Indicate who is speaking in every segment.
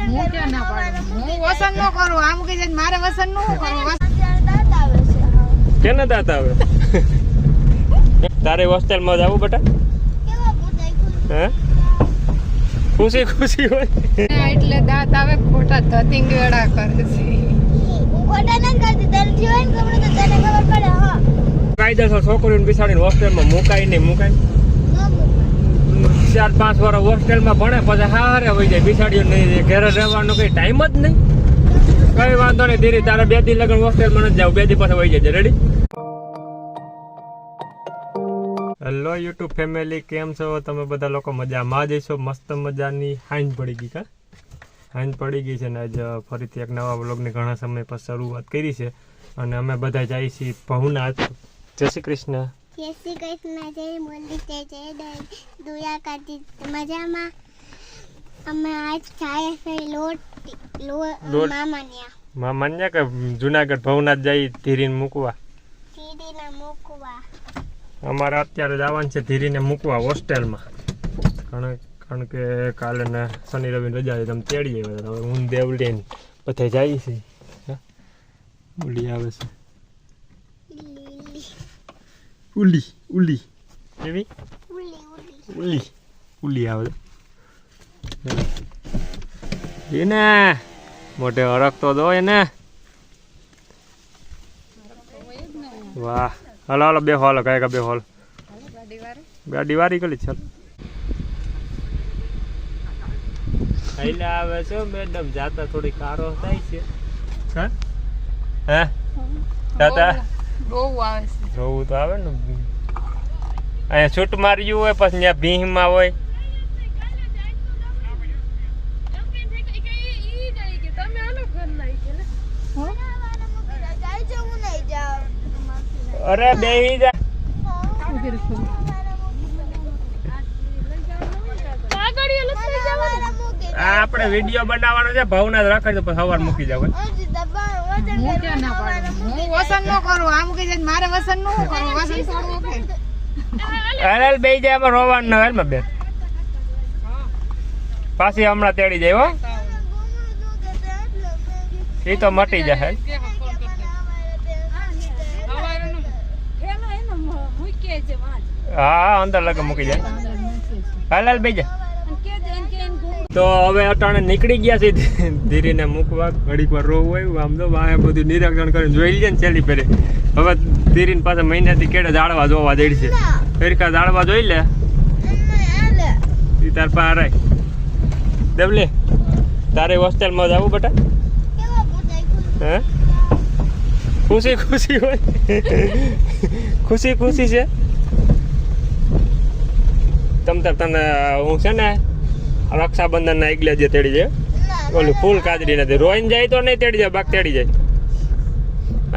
Speaker 1: હું ક્યાં ના પાડું? હું વસન ન કરું. આમ કે મારે વસન ન કરવું.
Speaker 2: કેને દાંત આવે? તારે હોસ્ટેલમાં જવું બેટા? હે? ખુશી ખુશી હોય.
Speaker 1: એટલે દાંત આવે ખોટા ધતિંગ વેડા કરે છે.
Speaker 2: કાયદેસર છોકરીઓને બિસાડીને હોસ્ટેલમાં મુકાય નહીં મુકાય ચાર પાંચ વાર હોસ્ટેલમાં ભણે, પછી હારે હોય જાય બિસાડ્યું નહીં ઘરે રહેવાનો કઈ ટાઈમ જ નહીં. કઈ વાંધો નહીં, ધીરે તારે બે દી લગન હોસ્ટેલમાં નથી જાવ, બે દી પાસે વહી જાય રેડી હેલો યુટ્યુબ ફેમિલી કેમ છો? તમે બધા લોકો મજામાં જઈશો મસ્ત મજાની હાંજ પડી ગઈ કા? હાંજ પડી ગઈ છે ને આજ ફરીથી એક નવા વ્લોગની ઘણા સમય પછી શરૂઆત કરી છે. અને અમે બધા જઈએ છીએ ભવનાથ. જય શ્રી કૃષ્ણ.
Speaker 3: જય શ્રી કૃષ્ણ જય મુરલી જય જય દુયા કાઢી મજામાં? અમે આજ ખાયા છે લોટ લો
Speaker 2: લોટ.
Speaker 3: મામાન્યા.
Speaker 2: માં કે જુનાગઢ ભવનાથ જઈ ધીરીને મૂકવા?
Speaker 3: ધીરીને મૂકવા.
Speaker 2: અમારે અત્યારે જવાનું છે ધીરીને મૂકવા હોસ્ટેલમાં. કારણ કારણ કે કાલે ને શનિ રવિ રજા છે તમે તેડી આવ્યા હવે હું દેવલી પછી જાય જઈએ છીએ હા? આવે છે. ઉલી ઉલી એવી
Speaker 3: ઉલી ઉલી
Speaker 2: ઉલી ઉલી આવે. એને મોઢે હરકતો દો એને. વાહ. હાલો હલો બે હોલ કયા બે હોલ. ગાડી વારી ગલી ચાલ. આઈલા આવે છે મેડમ. જાતા થોડી કારો થાય છે. હા? હે? જાતા?
Speaker 1: બહુ આવે છે.
Speaker 2: જોવું તો આવે ને અહીંયા છૂટ માર્યું હોય, પછી ત્યાં ભીંમાં હોય. અરે બે જા આપણે વીડિયો બનાવવાનો છે, ભાવના રાખે પછી સવાર મૂકી જાવ
Speaker 1: હું ક્યાં ના પાડું હું વસન ન કરું આમ કે મારે વસન ન કરવું વસન કરવું કે
Speaker 2: હાલ બે જાય એમાં રોવાનું ન હાલ બેન પાછી હમણાં તેડી જાય હો એ તો મટી જાય. હા હા અંદર લગે મૂકી જાય હાલ હાલ બે જા તો હવે અટાણે નીકળી ગયા છે ધીરીને મૂકવા. ઘડીક વાર રોવું હોય આમ તો આ બધું નિરીક્ષણ કરીને જોઈ લઈએ ને છેલ્લી ફેરે. હવે ધીરીને પાસે મહિનાથી કેડે જાળવા જોવા છે. ફેરકા જાળવા જોઈ લે. તાર પાસે રાય દેવલે, તારે હોસ્ટેલમાં જવું બેટા? હે? ખુશી ખુશી હોય? ખુશી ખુશી છે? તમ તાર તને હું છે ને રક્ષાબંધન ના એકલે જે તેડી જાય ઓલું ફૂલ કાજરી નથી રોઈને જાય તો નહીં તેડી જાય બાક તેડી જાય.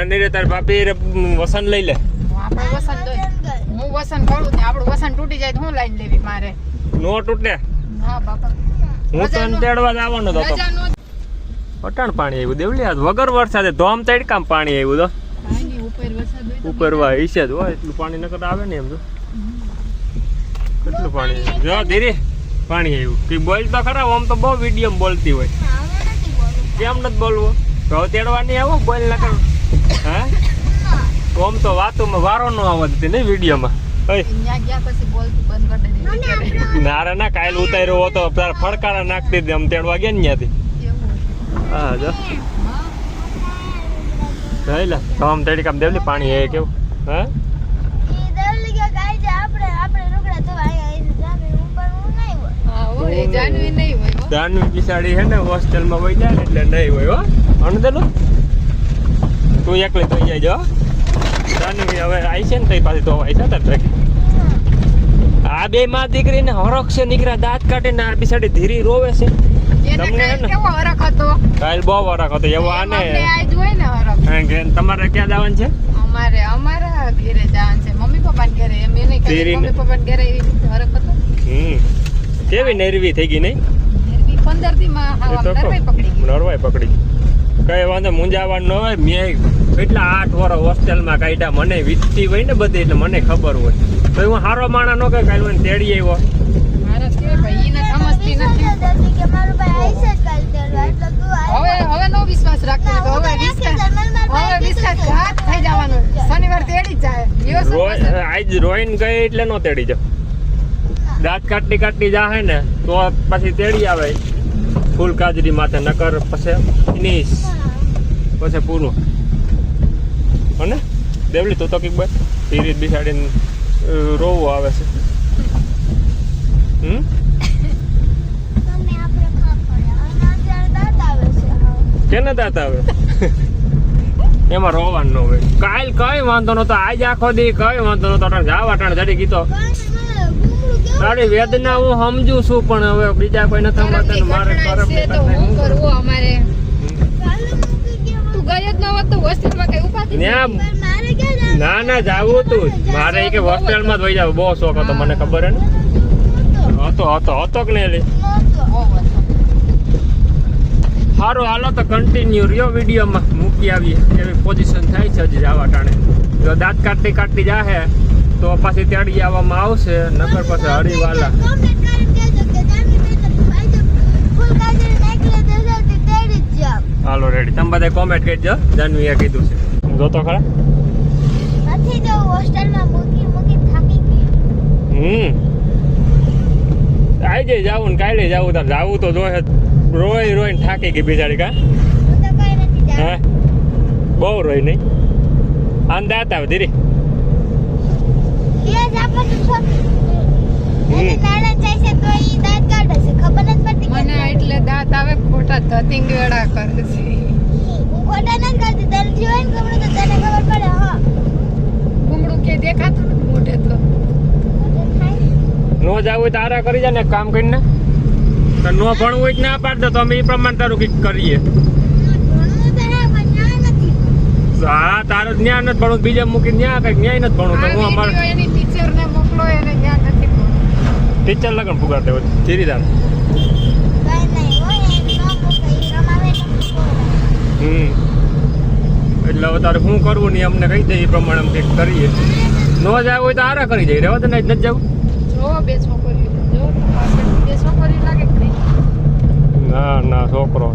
Speaker 2: અને રે તાર બાપી રે વસન લઈ લે.
Speaker 1: હું વસન કરું ને આપણું વસન તૂટી જાય તો હું લાઈન લેવી મારે.
Speaker 2: નો તૂટે.
Speaker 1: હા બાપા.
Speaker 2: હું તો તેડવા જ આવવાનો હતો પટાણ પાણી આવ્યું દેવલી આ વગર વરસાદે ધોમ તડકામ પાણી આવ્યું તો.
Speaker 1: ઉપરવા ઉપર
Speaker 2: વા ઈશે જ હોય એટલું પાણી નકર આવે ને એમ તો. કેટલું પાણી? જો ધીરે. પાણી આવ્યું કે બોલ તો ખરા આમ તો બહુ વીડિયો બોલતી હોય. કેમ નથી બોલવું? તો તેડવાની તેડવા નહીં આવો બોલ ના કર. હા? ઓમ તો વાતોમાં વારો ન આવત હતી ને વિડીયોમાં ઓય
Speaker 1: ત્યાં ગયા પછી બોલતું બંધ કરી દીધી
Speaker 2: નારા ના કાયલ ઉતાર્યો હતો તાર ફડકારા નાખતી હતી આમ તેડવા ગયા ને ત્યાંથી હા જો. જોઈ લે. તો આમ તેડી કામ દેવલી પાણી હે કેવું? હા
Speaker 1: હા હોય જાનવી
Speaker 2: બિસાડી હે. ને હોસ્ટેલમાં વહી જાય ને એટલે નહીં હોય હો. અણદેલું તું એકલી થઈ જાય જો દાનવી હવે આવી છે ને તઈ પાસે તો આવી છે તાર આ બે માં દીકરી ને હરખ છે નીકળ્યા દાંત કાઢીને આ બિસાડી ધીરી રોવે છે. તમને ને?
Speaker 1: કેવો હરખ હતો?
Speaker 2: કાલ બહુ વરખ હતો. એવો આને
Speaker 1: આજ હોય ને હરખ.
Speaker 2: તમારે ક્યાં જવાનું છે?
Speaker 1: અમારે અમારા ઘરે જવાનું છે. મમ્મી પપ્પાને ઘરે. એમ એને મમ્મી પપ્પાને ઘરે એવી રીતે હરખ હતો?
Speaker 2: હમ. કેવી નેરવી થઈ ગઈ નહીં?
Speaker 1: નરવાય પકડી
Speaker 2: કઈ વાંધો મુંજાવાનું ન હોય મેં કેટલા આઠ વર્ષ હોસ્ટેલમાં કાઢ્યા મને વીતતી હોય ને બધી એટલે મને ખબર હોય. હું સારો માણા નો કે કાલ મને તેડી આવ્યો. આજ રોઈન ગઈ એટલે નો તેડી જાવ દાંત કાટતી કાટતી જાહે ને તો પછી તેડી આવે. ફૂલ કાજરી માથે નકર પછી ફિનિશ પછી પૂરું. હને દેવલી તો તો કંઈક બસ. ધીરે બિસાડીને રોવું આવે છે. હમ?
Speaker 3: અને.
Speaker 2: કેને દાંત આવે? એમાં રોવાનું ન હોય. કાલ કઈ વાંધો નતો આજ આખો દી કઈ વાંધો નતો જાવ અટાણ જડી ગીતો. તારી વેદના હું સમજુ છું પણ હવે બીજા કોઈ નથી મારે કરમ
Speaker 1: તો હું કરવું અમારે. તું ગયો જ ન હોત તો હોસ્ટેલમાં કઈ ઉપાધી
Speaker 3: મારે?
Speaker 2: ના ના જાવું તું જ. મારે કે હોસ્ટેલમાં જ વહી જાવ બહુ શોખ હતો મને ખબર હે ને? હતો હતો હતો કે નહીં લે સારું હાલો તો કન્ટિન્યુ રહ્યો વિડીયોમાં. મૂકી આવીએ. એવી પોઝિશન થાય છે હજી જવા ટાણે. જો દાંત કાઢતી કાઢતી જાહે. તો પાછી તેડી આવવામાં આવશે નકર
Speaker 3: પાસે જ જાવ.
Speaker 2: હાલો રેડી તમે બધા કોમેન્ટ કરજો જાનવીએ કીધું છે. જોતો ખરા?
Speaker 3: નથી જવું હોસ્ટેલમાં મૂકી મૂકી થાકી ગઈ
Speaker 2: હમ. આઈ જઈ જાવું ને કાલે જાવું તાર. જાવું તો જોઈએ રોઈ રોય થાકી ગઈ બિચારી કા.
Speaker 3: હું તો કઈ નથી
Speaker 2: હે? બહુ રોઈ નહીં. આન દાંત આવે ધીરે.
Speaker 1: ધતિંગડા કરે છે
Speaker 3: હું ખોટા નથી કરતી તને જીવન ગમડું તો તને ખબર પડે હા
Speaker 1: ગુમડું કે દેખાતું નથી મોઢે તો.
Speaker 3: ખોટું થાય.
Speaker 2: નો જાવું હોય તો આરા કરી જાય ને કામ કરીને. તો નો ભણવું હોય ના પાડ દો તો અમે એ પ્રમાણે તારું કંઈક કરીએ.
Speaker 3: હે
Speaker 2: તારું જ્ઞાન નથી ભણવું બીજા મૂકી ત્યાં કંઈક ન્યાય નથી ભણવું તો હું અમારે
Speaker 1: વીડિયો એની ટીચરને મોકલો એને જ્યાં નથી ભણવું.
Speaker 2: ટીચર લગન ફુગાડતા હોય ધીરી તાર
Speaker 3: કઈ નહીં હોય એમ ન મૂકે ઈ રમાવે એટલે મૂકવો.
Speaker 2: હમ. એટલે હવે તારે શું કરવું નહીં અમને કહી દે એ પ્રમાણે અમે કંઈક કરીએ. ન જાવ હોય તો આરા કરી જઈ રહેવા તને નથી જવું. ના ના છોકરો.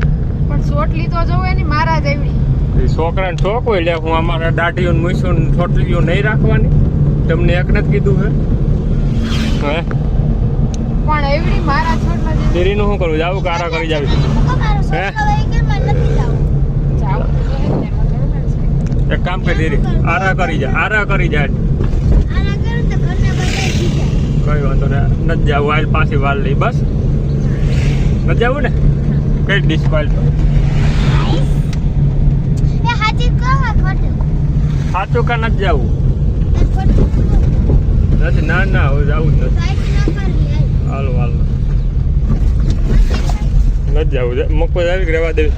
Speaker 1: પણ સોટલી તો જોવે એની મારા જેવડી
Speaker 2: એ છોકરાને શોખ હોય લે હું અમારા દાઢીઓ ને છોટલીઓ નહીં રાખવાની. તમને એકને જ કીધું હે? હે? ધીરીનું શું કરું જાવું કારા કરી જાવી? હે?
Speaker 1: તો.
Speaker 2: એક કામ કરી દેરી આરા કરી જા આરા કરી જા.
Speaker 3: તો.
Speaker 2: કઈ વાંધો ને નથી જવું આલ પાછી વાલ લઈ બસ? નથી જવું ને? કઈ ડીશ પાલ
Speaker 3: ખોટું.
Speaker 2: સાચું કા નથી જવું? નથી ના ના હવે જવું જ નથી.
Speaker 3: કરવી, હાલ.
Speaker 2: હાલો. નથી જવું મકો આવી રહેવા દેવી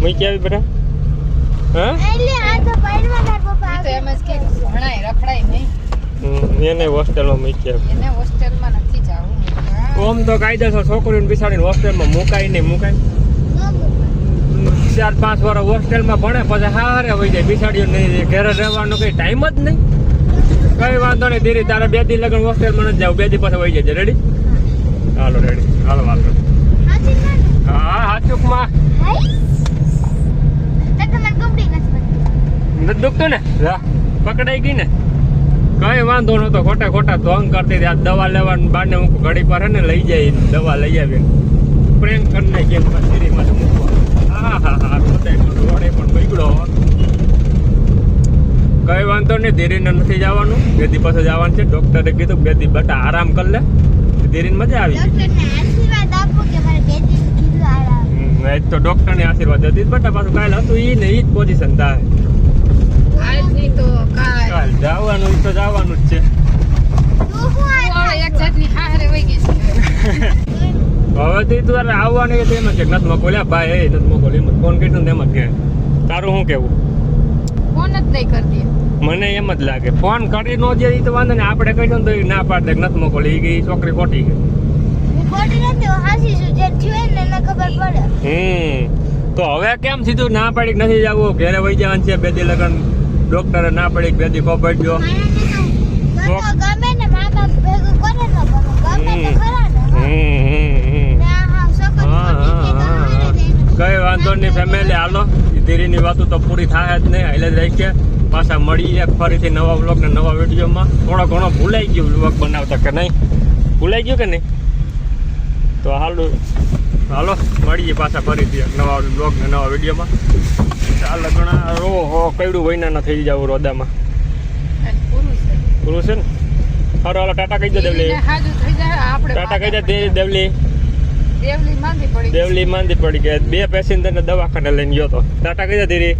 Speaker 2: મૂકી આવી બધા હા?
Speaker 3: એટલે આ તો પાડવા તાર પપ્પા
Speaker 1: તો એમ જ કે ભણાય રખડાય નહીં.
Speaker 2: હમ, એને હોસ્ટેલમાં મૂકી આવી?
Speaker 1: એને હોસ્ટેલમાં નથી જાવું.
Speaker 2: ઓમ તો કાયદેસર છોકરીઓને બિસાડીને હોસ્ટેલમાં મુકાય નહીં મુકાય ચાર પાંચ વાર હોસ્ટેલમાં ભણે પછી હારે હોય જાય બિસાડીઓ નહીં ઘરે રહેવાનો કઈ ટાઈમ જ નહીં. કઈ વાંધો નહીં ધીરે તારે બે દી લગન હોસ્ટેલમાં નથી જાવ બે દી પછી વહી જાય રેડી હાલો રેડી હાલો
Speaker 3: હાચી
Speaker 2: હા
Speaker 3: બનતી.
Speaker 2: નથી દુખતું ને? પકડાઈ ગઈ ને? કઈ વાંધો નતો ખોટા ખોટા ધોંગ કરતી. આ દવા લેવાનું બાને હું ઘડી પર હે ને લઈ જાય દવા લઈ આવીને. પ્રેમ કરી નાખી એમ પછી માં મૂકવા? હા હા હા રોડે પણ બગડો. કઈ વાંધો નહીં ધીરીને નથી જવાનું. બે દી પછી જવાનું છે. ડોક્ટરે કીધું બે દી બટા આરામ કરી લે. ધીરીને મજા આવી આજ તો ડોક્ટરને આશીર્વાદ હતી બટા પાછું કાલ હતું ઈ ને ઈ જ પોઝિશન થાય.
Speaker 1: આજ નહીં તો કાલ.
Speaker 2: જવાનું તો જવાનું જ છે.
Speaker 3: તું
Speaker 1: હવે
Speaker 2: તો તારે આવવાની એમ જ કે નથી મોકલ્યા ભાઈ એ નથી મોકલ્યું. એમ ફોન કીધું ને એમ જ કે તારું શું કેવું? મને એમ જ લાગે. ફોન કરી નો દે તો વાંધો ને આપણે કહી દઉં ને તો ના પાડે. નથી મોકલી. ગઈ છોકરી ખોટી છે.
Speaker 3: છું. પડે.
Speaker 2: હમ. તો હવે કેમ સીધું ના પાડી નથી જવું? ઘેરે વહી જવાનું છે. બેદી લગન ડોક્ટરે ના પાડી બેદી બે દી ખબર જો
Speaker 3: મારાને તો તો ગમે ને મા બાપ ભેગું કરે ને પણ ગમે તો ખરા ને
Speaker 2: હમ હમ હમ.
Speaker 3: ને આ હા
Speaker 2: હા
Speaker 3: ખોટી
Speaker 2: હા
Speaker 3: છે તો
Speaker 2: હા.
Speaker 3: હારે દે.
Speaker 2: કઈ વાંધો નહીં ફેમિલી હાલો. ધીરીની વાતો તો પૂરી થાય જ નહીં. એટલે જ રહી રાખીએ પાછા મળીએ ફરીથી નવા વ્લોગ ને નવા વિડીયોમાં. થોડો ઘણો ભૂલાઈ ગયું વ્લોગ બનાવતા કે નહીં? ભૂલાઈ ગયું કે નહીં? તો હાલો હાલો મળીએ પાછા ફરીથી નવા વ્લોગ ને નવા વિડીયોમાં. ચાલ ઘણા રો હો કયડું વૈના ના થઈ જાવ રોદામાં.
Speaker 1: પૂરું છે.
Speaker 2: ને? હારો હાલો ટાટા કહી દો દેવલી. ટાટા કહી દે દેવલી.
Speaker 1: દેવલી માંદી પડી ગઈ.
Speaker 2: બે પેસેન્જર ને દવાખાને લઈને ગયો તો. ટાટા કહી દે ધીરે.